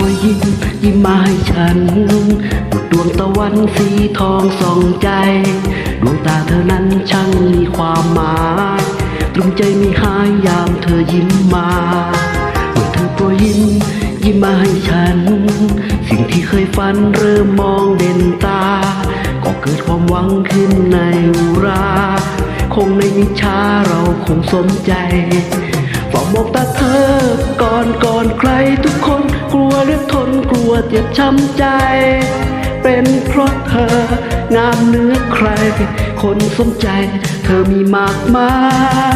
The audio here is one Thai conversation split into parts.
วยยิ้มยิ้มมาให้ฉันดุดดวงตะวันสีทองส่องใจ ดวงตาเธอนั้นช่างมีความหมายตรึงใจไม่หายยามเธอยิ้มมาเมื่อเธอโปรยยิ้มยิ้มมาให้ฉัน สิ่งที่เคยฝันเริ่มมองเด่นตา ก็เกิดความหวังขึ้นในอุรา คงในมิช้าเราคงสมใจฝ่ามองตาเธอก่อนก่อนใครทุกคน เจ็บช้ำใจ เป็นเพราะเธองามเนื้อใคร คนสนใจ เธอมีมากมา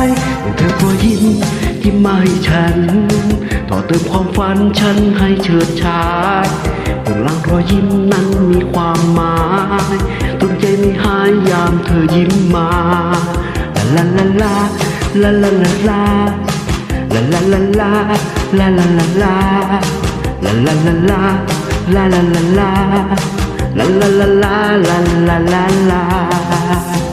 ยเธอก็ยิ้มที่ไม่ฉัน ต่อเติมความฝันฉันให้เฉิดฉายบนหลังรอยยิ้มนั้นมีความหมายตรึงใจไม่หายยามเธอยิ้มมาลาลาลาลาลาลาลาลาลาลาลาลาลาลาลาลาลาลา 啦啦啦啦啦啦啦啦啦啦啦啦。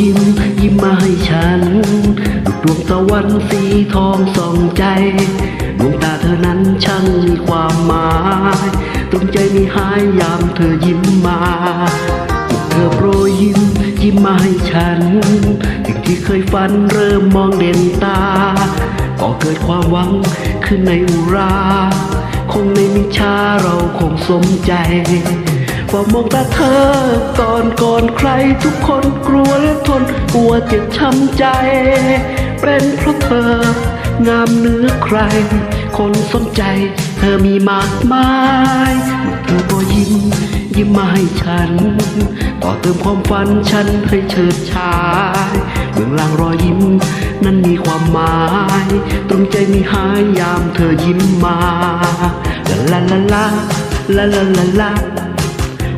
ยิ้มยิ้มมาให้ฉันดวงตะวันสีทองส่องใจ ดวงตาเธอนั้นช่างมีความหมายตรงใจมีหายยามเธอยิ้มมาเธอโปรยยิ้มยิ้มมาให้ฉันสิ่งที่เคยฝันเริ่มมองเด่นตาก็เกิดความหวังขึ้นในอุรา คงไม่มีช้าเราคงสมใจ พอมองตาเธอ ก่อนก่อนใครทุกคนกลัวและทนกลัวเจ็บช้ำใจ เป็นเพราะเธองามเหนื้อใคร คนสนใจ เธอมีมากมายเมื่อเธอก็ยิ้มยิ้มมาให้ฉัน ต่อเติมความฝันฉันให้เฉิดฉายเบื้องหลังรอยยิ้ม นั้นมีความหมาย ตรงใจมีหายยามเธอยิ้มมา ลาลาลาลาลาลาลา